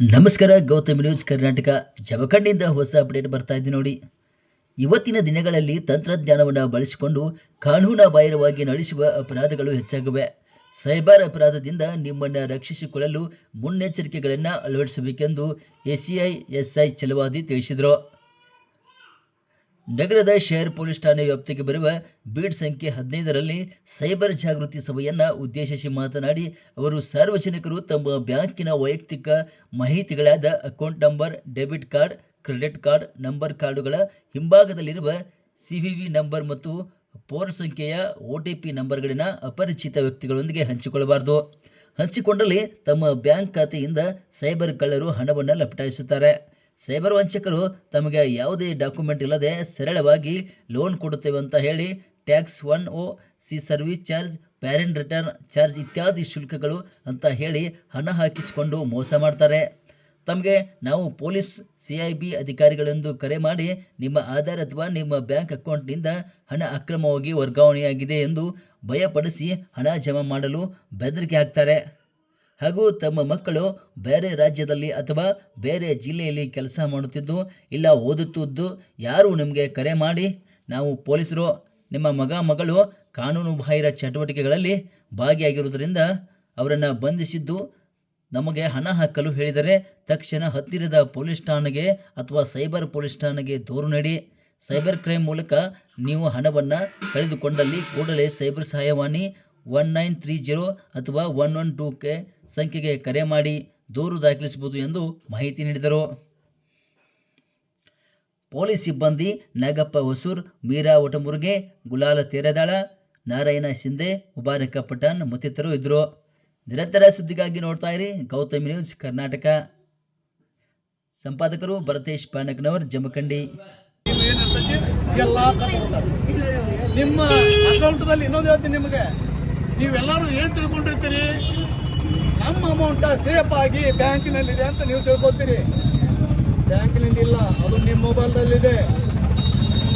ನಮಸ್ಕಾರ, ಗೌತಮ್ ನ್ಯೂಸ್ ಕರ್ನಾಟಕ. ಜಮಖಂಡಿಯಿಂದ ಹೊಸ ಅಪ್ಡೇಟ್ ಬರ್ತಾ ಇದೆ ನೋಡಿ. ಇವತ್ತಿನ ದಿನಗಳಲ್ಲಿ ತಂತ್ರಜ್ಞಾನವನ್ನು ಬಳಸಿಕೊಂಡು ಕಾನೂನು ಬಾಹಿರವಾಗಿ ನಡೆಸುವ ಅಪರಾಧಗಳು ಹೆಚ್ಚಾಗಿವೆ. ಸೈಬರ್ ಅಪರಾಧದಿಂದ ನಿಮ್ಮನ್ನು ರಕ್ಷಿಸಿಕೊಳ್ಳಲು ಮುನ್ನೆಚ್ಚರಿಕೆಗಳನ್ನು ಅಳವಡಿಸಬೇಕೆಂದು ಎಸಿಐ, ಎಸ್ಐ ಚಲವಾದಿ ತಿಳಿಸಿದರು. ನಗರದ ಶೇರ್ ಪೊಲೀಸ್ ಠಾಣೆ ವ್ಯಾಪ್ತಿಗೆ ಬರುವ ಬೀಡ್ ಸಂಖ್ಯೆ ಹದಿನೈದರಲ್ಲಿ ಸೈಬರ್ ಜಾಗೃತಿ ಸಭೆಯನ್ನು ಉದ್ದೇಶಿಸಿ ಮಾತನಾಡಿ ಅವರು ಸಾರ್ವಜನಿಕರು ತಮ್ಮ ಬ್ಯಾಂಕಿನ ವೈಯಕ್ತಿಕ ಮಾಹಿತಿಗಳಾದ account number, debit card, credit card, number ಕಾರ್ಡುಗಳ ಹಿಂಭಾಗದಲ್ಲಿರುವ ಸಿವಿವಿ ನಂಬರ್ ಮತ್ತು ಪೋರ್ ಸಂಖ್ಯೆಯ ಒ ಟಿ ನಂಬರ್ಗಳನ್ನ ಅಪರಿಚಿತ ವ್ಯಕ್ತಿಗಳೊಂದಿಗೆ ಹಂಚಿಕೊಳ್ಳಬಾರದು. ಹಂಚಿಕೊಂಡಲ್ಲಿ ತಮ್ಮ ಬ್ಯಾಂಕ್ ಖಾತೆಯಿಂದ ಸೈಬರ್ ಕಳ್ಳರು ಹಣವನ್ನು ಲಪಟಾಯಿಸುತ್ತಾರೆ. ಸೈಬರ್ ವಂಚಕರು ತಮಗೆ ಯಾವುದೇ ಡಾಕ್ಯುಮೆಂಟ್ ಇಲ್ಲದೆ ಸರಳವಾಗಿ ಲೋನ್ ಕೊಡುತ್ತೇವೆ ಅಂತ ಹೇಳಿ tax one O C service charge, parent return charge ಇತ್ಯಾದಿ ಶುಲ್ಕಗಳು ಅಂತ ಹೇಳಿ ಹಣ ಹಾಕಿಸಿಕೊಂಡು ಮೋಸ ಮಾಡ್ತಾರೆ. ತಮಗೆ ನಾವು ಪೊಲೀಸ್, ಸಿ ಐ ಬಿ ಅಧಿಕಾರಿಗಳೆಂದು ಕರೆ ಮಾಡಿ ನಿಮ್ಮ ಆಧಾರ್ ಅಥವಾ ನಿಮ್ಮ ಬ್ಯಾಂಕ್ ಅಕೌಂಟ್ನಿಂದ ಹಣ ಅಕ್ರಮವಾಗಿ ವರ್ಗಾವಣೆಯಾಗಿದೆ ಎಂದು ಭಯಪಡಿಸಿ ಹಣ ಜಮಾ ಮಾಡಲು ಬೆದರಿಕೆ ಹಾಕ್ತಾರೆ. ಹಾಗೂ ತಮ್ಮ ಮಕ್ಕಳು ಬೇರೆ ರಾಜ್ಯದಲ್ಲಿ ಅಥವಾ ಬೇರೆ ಜಿಲ್ಲೆಯಲ್ಲಿ ಕೆಲಸ ಮಾಡುತ್ತಿದ್ದು, ಇಲ್ಲ ಓದುತ್ತಿದ್ದು, ಯಾರು ನಿಮಗೆ ಕರೆ ಮಾಡಿ, ನಾವು ಪೊಲೀಸರು, ನಿಮ್ಮ ಮಗ ಮಗಳು ಕಾನೂನು ಬಾಹಿರ ಚಟುವಟಿಕೆಗಳಲ್ಲಿ ಭಾಗಿಯಾಗಿರುವುದರಿಂದ ಅವರನ್ನು ಬಂಧಿಸಿದ್ದು, ನಮಗೆ ಹಣ ಹಾಕಲು ಹೇಳಿದರೆ ತಕ್ಷಣ ಹತ್ತಿರದ ಪೊಲೀಸ್ ಠಾಣೆಗೆ ಅಥವಾ ಸೈಬರ್ ಪೊಲೀಸ್ ಠಾಣೆಗೆ ದೂರು ನೀಡಿ, ಸೈಬರ್ ಕ್ರೈಮ್ ಮೂಲಕ ನೀವು ಹಣವನ್ನು ಕಳೆದುಕೊಂಡಲ್ಲಿ ಕೂಡಲೇ ಸೈಬರ್ ಸಹಾಯವಾಣಿ ಒನ್ ನೈನ್ ತ್ರೀ ಜೀರೋ ಅಥವಾ ಒನ್ ಒನ್ ಟೂ ಕೆ ಸಂಖ್ಯೆಗೆ ಕರೆ ಮಾಡಿ ದೂರು ದಾಖಲಿಸಬಹುದು ಎಂದು ಮಾಹಿತಿ ನೀಡಿದರು. ಪೊಲೀಸ್ ಸಿಬ್ಬಂದಿ ನಾಗಪ್ಪ ಹೊಸೂರ್, ಮೀರಾ ಒಟಮುರ್ಗೆ ಗುಲಾಲ ತೇರದಾಳ, ನಾರಾಯಣ ಶಿಂದೆ, ಮುಬಾರಕ ಪಠಾಣ್ ಮತ್ತಿತರರು ಇದ್ದರು. ನಿರಂತರ ಸುದ್ದಿಗಾಗಿ ನೋಡ್ತಾ ಇರಿ ಗೌತಮಿ ನ್ಯೂಸ್ ಕರ್ನಾಟಕ. ಸಂಪಾದಕರು ಭರತೇಶ್ ಪಾನಕ್ನವರ್, ಜಮಖಂಡಿ. ನಿಮ್ಮ ಅಕೌಂಟ್ದಲ್ಲಿ ಇನ್ನೊಂದು ಹೇಳ್ತೀನಿ ನಿಮಗೆ. ನೀವೆಲ್ಲರೂ ಏನ್ ತಿಳ್ಕೊಂಡಿರ್ತೀರಿ? ನಮ್ಮ ಅಮೌಂಟ್ ಸೇಫ್ ಆಗಿ ಬ್ಯಾಂಕಿನಲ್ಲಿದೆ ಅಂತ ನೀವು ತಿಳ್ಕೊತೀರಿ ಬ್ಯಾಂಕಿನಿಂದ ಇಲ್ಲ ಅದು ನಿಮ್ಮ ಮೊಬೈಲ್ದಲ್ಲಿದೆ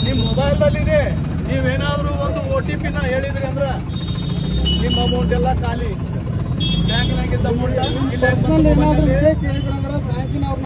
ನಿಮ್ಮ ಮೊಬೈಲ್ದಲ್ಲಿದೆ ನೀವೇನಾದರೂ ಒಂದು ಒ ಟಿ ಪಿನ ಹೇಳಿದ್ರಿ ಅಂದ್ರೆ ನಿಮ್ಮ ಅಮೌಂಟ್ ಎಲ್ಲ ಖಾಲಿ. ಬ್ಯಾಂಕಿನಾಗಿದ್ದ ಅಮೌಂಟ್ ಇಲ್ಲ